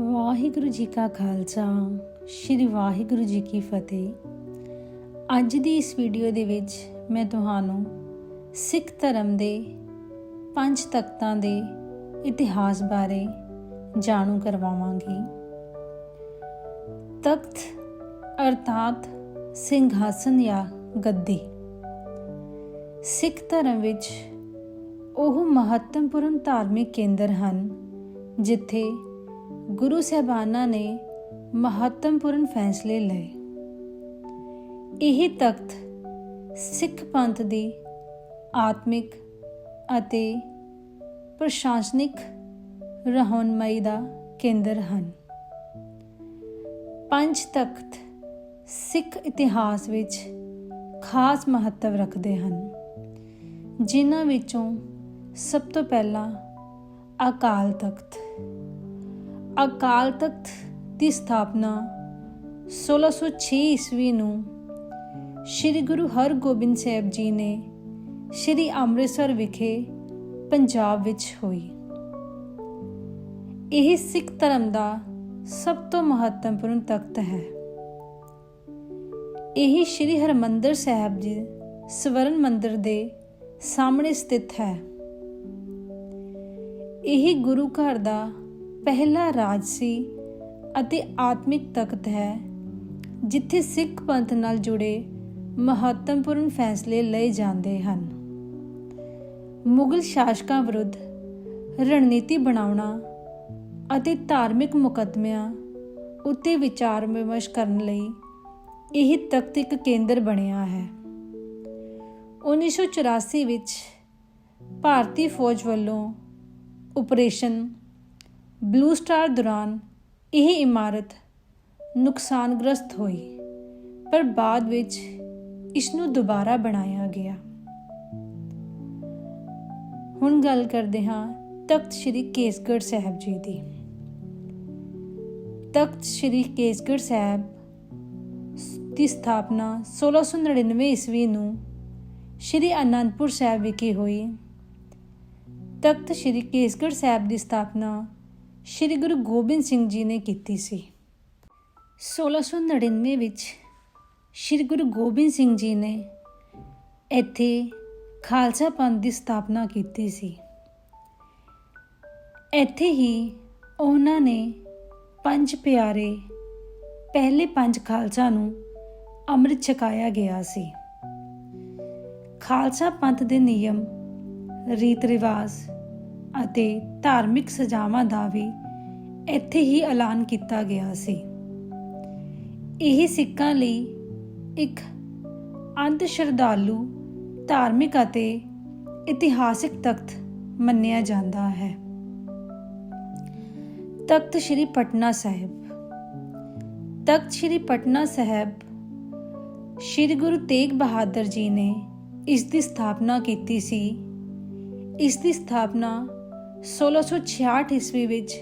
ਵਾਹਿਗੁਰੂ ਜੀ ਕਾ ਖਾਲਸਾ, ਸ੍ਰੀ ਵਾਹਿਗੁਰੂ ਜੀ ਕੀ ਫਤਿਹ। ਅੱਜ ਦੀ ਇਸ ਵੀਡੀਓ ਦੇ ਵਿੱਚ ਮੈਂ ਤੁਹਾਨੂੰ ਸਿੱਖ ਧਰਮ ਦੇ ਪੰਜ ਤਖਤਾਂ ਦੇ ਇਤਿਹਾਸ ਬਾਰੇ ਜਾਣੂ ਕਰਵਾਵਾਂਗੀ। ਤਖਤ ਅਰਥਾਤ ਸਿੰਘਾਸਨ ਜਾਂ ਗੱਦੀ। ਸਿੱਖ ਧਰਮ ਵਿੱਚ ਉਹ ਮਹੱਤਵਪੂਰਨ ਧਾਰਮਿਕ ਕੇਂਦਰ ਹਨ, ਜਿੱਥੇ ਗੁਰੂ ਸਾਹਿਬਾਨਾਂ ਨੇ ਮਹੱਤਵਪੂਰਨ ਫੈਸਲੇ ਲਏ। ਇਹ ਤਖਤ ਸਿੱਖ ਪੰਥ ਦੀ ਆਤਮਿਕ ਅਤੇ ਪ੍ਰਸ਼ਾਸਨਿਕ ਰਹਿਨੁਮਾਈ ਦਾ ਕੇਂਦਰ ਹਨ। ਪੰਜ ਤਖਤ ਸਿੱਖ ਇਤਿਹਾਸ ਵਿੱਚ ਖਾਸ ਮਹੱਤਵ ਰੱਖਦੇ ਹਨ, ਜਿਨ੍ਹਾਂ ਵਿੱਚੋਂ ਸਭ ਤੋਂ ਪਹਿਲਾਂ ਅਕਾਲ ਤਖਤ ਅਕਾਲ ਤਖਤ ਦੀ ਸਥਾਪਨਾ 1606 ਈਸਵੀ ਨੂੰ ਸ੍ਰੀ ਗੁਰੂ ਹਰਗੋਬਿੰਦ ਸਾਹਿਬ ਜੀ ਨੇ ਸ੍ਰੀ ਅੰਮ੍ਰਿਤਸਰ ਵਿਖੇ ਪੰਜਾਬ ਵਿੱਚ ਹੋਈ। ਇਹ ਸਿੱਖ ਧਰਮ ਦਾ ਸਭ ਤੋਂ ਮਹੱਤਵਪੂਰਨ ਤਖਤ ਹੈ। ਇਹ ਸ੍ਰੀ ਹਰਮੰਦਰ ਸਾਹਿਬ ਜੀ ਸਵਰਨ ਮੰਦਿਰ ਦੇ ਸਾਹਮਣੇ ਸਥਿਤ ਹੈ। ਇਹ ਗੁਰੂ ਘਰ ਦਾ ਪਹਿਲਾ ਰਾਜਸੀ ਅਤੇ ਆਤਮਿਕ ਤਖਤ ਹੈ, ਜਿੱਥੇ ਸਿੱਖ ਪੰਥ ਨਾਲ ਜੁੜੇ ਮਹੱਤਵਪੂਰਨ ਫੈਸਲੇ ਲਏ ਜਾਂਦੇ ਹਨ। ਮੁਗਲ ਸ਼ਾਸਕਾਂ ਵਿਰੁੱਧ ਰਣਨੀਤੀ ਬਣਾਉਣਾ ਅਤੇ ਧਾਰਮਿਕ ਮੁਕੱਦਮਿਆਂ ਉੱਤੇ ਵਿਚਾਰ ਵਿਮਰਸ਼ ਕਰਨ ਲਈ ਇਹ ਤਖਤ ਇੱਕ ਕੇਂਦਰ ਬਣਿਆ ਹੈ। 1984 ਵਿੱਚ ਭਾਰਤੀ ਫੌਜ ਵੱਲੋਂ ਆਪਰੇਸ਼ਨ ਬਲੂ ਸਟਾਰ ਦੌਰਾਨ ਇਹ ਇਮਾਰਤ ਨੁਕਸਾਨਗ੍ਰਸਤ ਹੋਈ, ਪਰ ਬਾਅਦ ਵਿੱਚ ਇਸ ਨੂੰ ਦੁਬਾਰਾ ਬਣਾਇਆ ਗਿਆ। ਹੁਣ ਗੱਲ ਕਰਦੇ ਹਾਂ ਤਖਤ ਸ੍ਰੀ ਕੇਸਗੜ੍ਹ ਸਾਹਿਬ ਜੀ ਦੀ। ਤਖਤ ਸ੍ਰੀ ਕੇਸਗੜ੍ਹ ਸਾਹਿਬ ਦੀ ਸਥਾਪਨਾ 1699 ਈਸਵੀ ਨੂੰ ਸ੍ਰੀ ਅਨੰਦਪੁਰ ਸਾਹਿਬ ਵਿਖੇ ਹੋਈ। ਤਖਤ ਸ੍ਰੀ ਕੇਸਗੜ੍ਹ ਸਾਹਿਬ ਦੀ ਸਥਾਪਨਾ ਸ੍ਰੀ ਗੁਰੂ ਗੋਬਿੰਦ ਸਿੰਘ ਜੀ ਨੇ ਕੀਤੀ ਸੀ। 1699 ਵਿੱਚ ਸ੍ਰੀ ਗੁਰੂ ਗੋਬਿੰਦ ਸਿੰਘ ਜੀ ਨੇ ਇੱਥੇ ਖਾਲਸਾ ਪੰਥ ਦੀ ਸਥਾਪਨਾ ਕੀਤੀ ਸੀ। ਇੱਥੇ ਹੀ ਉਹਨਾਂ ਨੇ ਪੰਜ ਪਿਆਰੇ, ਪਹਿਲੇ ਪੰਜ ਖਾਲਸਾ ਨੂੰ ਅੰਮ੍ਰਿਤ ਛਕਾਇਆ ਗਿਆ ਸੀ। ਖਾਲਸਾ ਪੰਥ ਦੇ ਨਿਯਮ ਰੀਤ ਰਿਵਾਜ ਅਤੇ ਧਾਰਮਿਕ ਸਜ਼ਾਵਾਂ ਦਾ ਵੀ ਇੱਥੇ ਹੀ ਐਲਾਨ ਕੀਤਾ ਗਿਆ ਸੀ। ਇਹ ਸਿੱਖਾਂ ਲਈ ਇੱਕ ਅੰਧ ਸ਼ਰਧਾਲੂ ਧਾਰਮਿਕ ਅਤੇ ਇਤਿਹਾਸਿਕ ਤਖਤ ਮੰਨਿਆ ਜਾਂਦਾ ਹੈ। ਤਖਤ ਸ੍ਰੀ ਪਟਨਾ ਸਾਹਿਬ। ਤਖਤ ਸ੍ਰੀ ਪਟਨਾ ਸਾਹਿਬ ਸ੍ਰੀ ਗੁਰੂ ਤੇਗ ਬਹਾਦਰ ਜੀ ਨੇ ਇਸ ਦੀ ਸਥਾਪਨਾ ਕੀਤੀ ਸੀ। ਇਸ ਦੀ ਸਥਾਪਨਾ 1666 ਈਸਵੀ ਵਿੱਚ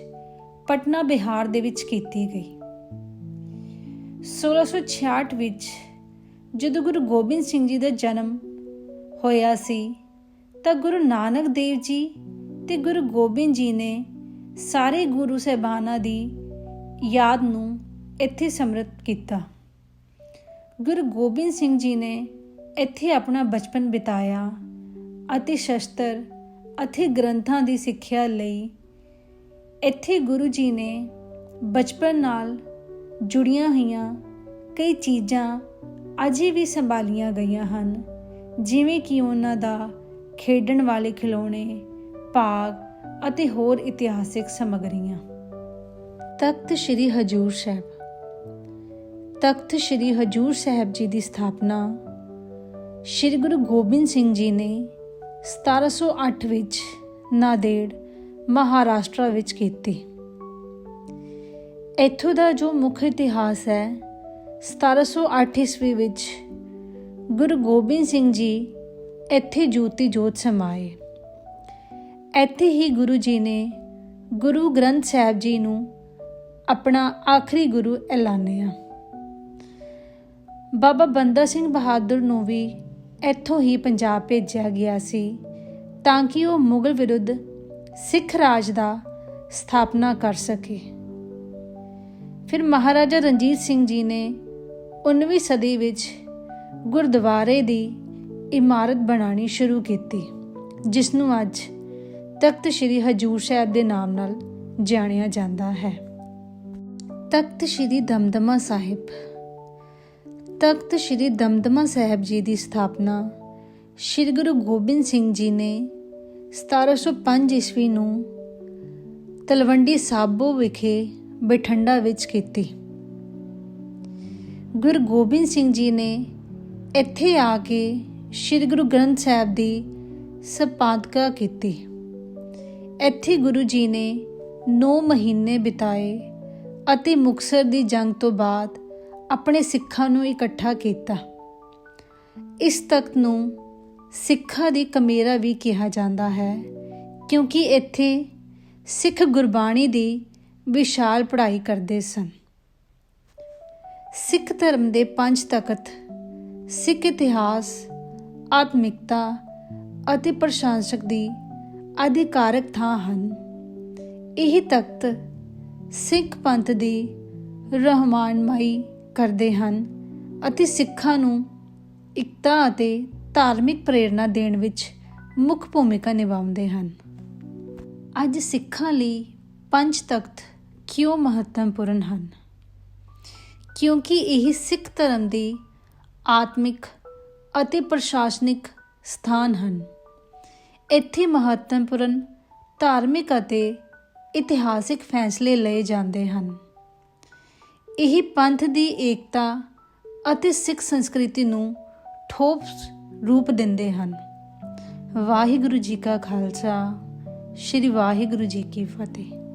ਪਟਨਾ ਬਿਹਾਰ ਦੇ ਵਿੱਚ ਕੀਤੀ ਗਈ। 1666 ਵਿੱਚ ਜਦੋਂ ਗੁਰੂ ਗੋਬਿੰਦ ਸਿੰਘ ਜੀ ਦਾ ਜਨਮ ਹੋਇਆ ਸੀ, ਤਾਂ ਗੁਰੂ ਨਾਨਕ ਦੇਵ ਜੀ ਤੇ ਗੁਰੂ ਗੋਬਿੰਦ ਜੀ ਨੇ ਸਾਰੇ ਗੁਰੂ ਸਹਿਬਾਨਾਂ ਦੀ ਯਾਦ ਨੂੰ ਇੱਥੇ ਸਮਰਪਿਤ ਕੀਤਾ। ਗੁਰੂ ਗੋਬਿੰਦ ਸਿੰਘ ਜੀ ਨੇ ਇੱਥੇ ਆਪਣਾ ਬਚਪਨ ਬਿਤਾਇਆ ਅਤੇ ਸ਼ਸਤਰ ਅਤੇ ਗ੍ਰੰਥਾਂ ਦੀ ਸਿੱਖਿਆ ਲਈ ਇੱਥੇ ਗੁਰੂ ਜੀ ਨੇ ਬਚਪਨ ਨਾਲ ਜੁੜੀਆਂ ਹੋਈਆਂ ਕਈ ਚੀਜ਼ਾਂ ਅਜੇ ਵੀ ਸੰਭਾਲੀਆਂ ਗਈਆਂ ਹਨ, ਜਿਵੇਂ ਕਿ ਉਹਨਾਂ ਦਾ ਖੇਡਣ ਵਾਲੇ ਖਿਡੌਣੇ ਭਾਗ ਅਤੇ ਹੋਰ ਇਤਿਹਾਸਿਕ ਸਮੱਗਰੀਆਂ। ਤਖਤ ਸ੍ਰੀ ਹਜੂਰ ਸਾਹਿਬ। ਤਖਤ ਸ੍ਰੀ ਹਜੂਰ ਸਾਹਿਬ ਜੀ ਦੀ ਸਥਾਪਨਾ ਸ੍ਰੀ ਗੁਰੂ ਗੋਬਿੰਦ ਸਿੰਘ ਜੀ ਨੇ 1708 ਵਿੱਚ ਨਾਦੇੜ ਮਹਾਰਾਸ਼ਟਰ ਵਿੱਚ ਕੀਤੀ। ਇੱਥੋਂ ਦਾ ਜੋ ਮੁੱਖ ਇਤਿਹਾਸ ਹੈ 1708 ਈਸਵੀ ਵਿੱਚ ਗੁਰੂ ਗੋਬਿੰਦ ਸਿੰਘ ਜੀ ਇੱਥੇ ਜੋਤੀ ਜੋਤ ਸਮਾਏ। ਇੱਥੇ ਹੀ ਗੁਰੂ ਜੀ ਨੇ ਗੁਰੂ ਗ੍ਰੰਥ ਸਾਹਿਬ ਜੀ ਨੂੰ ਆਪਣਾ ਆਖਰੀ ਗੁਰੂ ਐਲਾਨਿਆ। ਬਾਬਾ ਬੰਦਾ ਸਿੰਘ ਬਹਾਦਰ ਨੂੰ ਵੀ ਇੱਥੋਂ ਹੀ ਪੰਜਾਬ ਭੇਜਿਆ ਗਿਆ ਸੀ ਤਾਂ ਕਿ ਉਹ ਮੁਗਲ ਵਿਰੁੱਧ ਸਿੱਖ ਰਾਜ ਦਾ ਸਥਾਪਨਾ ਕਰ ਸਕੇ। ਫਿਰ ਮਹਾਰਾਜਾ ਰਣਜੀਤ ਸਿੰਘ ਜੀ ਨੇ 19ਵੀਂ ਸਦੀ ਵਿੱਚ ਗੁਰਦੁਆਰੇ ਦੀ ਇਮਾਰਤ ਬਣਾਉਣੀ ਸ਼ੁਰੂ ਕੀਤੀ, ਜਿਸ ਨੂੰ ਅੱਜ ਤਖਤ ਸ੍ਰੀ ਹਜੂਰ ਸਾਹਿਬ ਦੇ ਨਾਮ ਨਾਲ ਜਾਣਿਆ ਜਾਂਦਾ ਹੈ। ਤਖਤ ਸ੍ਰੀ ਦਮਦਮਾ ਸਾਹਿਬ ਤਖਤ ਸ੍ਰੀ ਦਮਦਮਾ ਸਾਹਿਬ ਜੀ ਦੀ ਸਥਾਪਨਾ ਸ੍ਰੀ ਗੁਰੂ ਗੋਬਿੰਦ ਸਿੰਘ ਜੀ ਨੇ 1705 ਈਸਵੀ ਨੂੰ ਤਲਵੰਡੀ ਸਾਬੋ ਵਿਖੇ ਬਠਿੰਡਾ ਵਿੱਚ ਕੀਤੀ। ਗੁਰੂ ਗੋਬਿੰਦ ਸਿੰਘ ਜੀ ਨੇ ਇੱਥੇ ਆ ਕੇ ਸ੍ਰੀ ਗੁਰੂ ਗ੍ਰੰਥ ਸਾਹਿਬ ਦੀ ਸੰਪਾਦਕਾ ਕੀਤੀ। ਇੱਥੇ ਗੁਰੂ ਜੀ ਨੇ 9 ਮਹੀਨੇ ਬਿਤਾਏ ਅਤੇ ਮੁਕਸਰ ਦੀ ਜੰਗ ਤੋਂ ਬਾਅਦ ਆਪਣੇ ਸਿੱਖਾਂ ਨੂੰ ਇਕੱਠਾ ਕੀਤਾ। ਇਸ ਤਖਤ ਨੂੰ ਸਿੱਖਾਂ ਦੀ ਕਮੇਰਾ ਵੀ ਕਿਹਾ ਜਾਂਦਾ ਹੈ, ਕਿਉਂਕਿ ਇੱਥੇ ਸਿੱਖ ਗੁਰਬਾਣੀ ਦੀ ਵਿਸ਼ਾਲ ਪੜ੍ਹਾਈ ਕਰਦੇ ਸਨ। ਸਿੱਖ ਧਰਮ ਦੇ ਪੰਜ ਤਖਤ, ਸਿੱਖ ਇਤਿਹਾਸ, ਆਤਮਿਕਤਾ ਅਤੇ ਪ੍ਰਸ਼ੰਸਕ ਦੀ ਅਧਿਕਾਰਕ ਥਾਂ ਹਨ। ਇਹ ਤਖਤ ਸਿੱਖ ਪੰਥ ਦੀ ਰਹਿਮਾਨਮਾਈ ਕਰਦੇ ਹਨ ਅਤੇ ਸਿੱਖਾਂ ਨੂੰ ਇਕਤਾ ਅਤੇ ਧਾਰਮਿਕ ਪ੍ਰੇਰਣਾ ਦੇਣ ਵਿੱਚ ਮੁੱਖ ਭੂਮਿਕਾ ਨਿਭਾਉਂਦੇ ਹਨ। ਅੱਜ ਸਿੱਖਾਂ ਲਈ ਪੰਜ ਤਖਤ ਕਿਉਂ ਮਹੱਤਵਪੂਰਨ ਹਨ? ਕਿਉਂਕਿ ਇਹ ਸਿੱਖ ਧਰਮ ਦੀ ਆਤਮਿਕ ਅਤੇ ਪ੍ਰਸ਼ਾਸਨਿਕ ਸਥਾਨ ਹਨ। ਇੱਥੇ ਮਹੱਤਵਪੂਰਨ ਧਾਰਮਿਕ ਅਤੇ ਇਤਿਹਾਸਿਕ ਫੈਸਲੇ ਲਏ ਜਾਂਦੇ ਹਨ। ਇਹ ਪੰਥ ਦੀ ਏਕਤਾ ਅਤੇ ਸਿੱਖ ਸੰਸਕ੍ਰਿਤੀ ਨੂੰ ਠੋਸ ਰੂਪ ਦਿੰਦੇ ਹਨ। ਵਾਹਿਗੁਰੂ ਜੀ ਕਾ ਖਾਲਸਾ, ਸ੍ਰੀ ਵਾਹਿਗੁਰੂ ਜੀ ਕੀ ਫਤਿਹ।